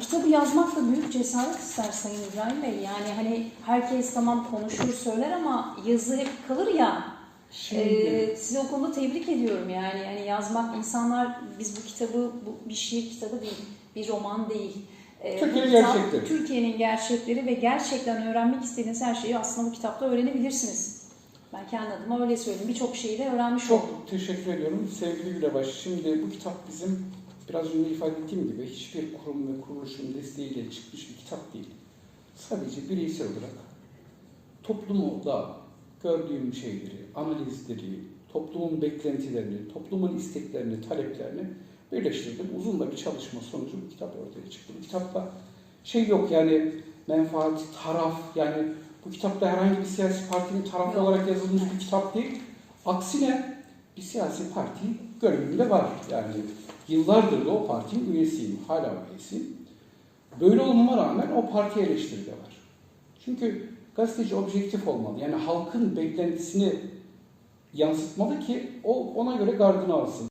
kitabı yazmak da büyük cesaret ister Sayın İbrahim Bey. Yani hani herkes tamam konuşur söyler ama yazı hep kalır ya. Şimdi Ee, sizi o konuda tebrik ediyorum yani. Yani yazmak insanlar biz bu kitabı bu bir şiir kitabı değil, bir roman değil. Ee, Türkiye'nin gerçekleri. Türkiye'nin gerçekleri ve gerçekten öğrenmek istediğiniz her şeyi aslında bu kitapta öğrenebilirsiniz. Ben kendi adıma öyle söyleyeyim. Birçok şeyi de öğrenmiş oldum. çok teşekkür ediyorum sevgili Gülebaş. Şimdi bu kitap bizim biraz önce ifade ettiğim gibi hiçbir kurum ve kuruluşun desteğiyle çıkmış bir kitap değil. Sadece bireysel olarak toplumda gördüğüm şeyleri, analizleri, toplumun beklentilerini, toplumun isteklerini, taleplerini birleştirdim. Uzun da bir çalışma sonucu bu kitap ortaya çıktı. Bu kitapta şey yok yani menfaat, taraf yani bu kitapta herhangi bir siyasi partinin tarafı olarak yazılmış bir kitap değil. Aksine bir siyasi parti görevimde var. Yani yıllardır da o partinin üyesiyim, hala üyesiyim. Böyle olmama rağmen o parti eleştiri de var. Çünkü gazeteci objektif olmalı. Yani halkın beklentisini yansıtmalı ki o ona göre gardını alsın.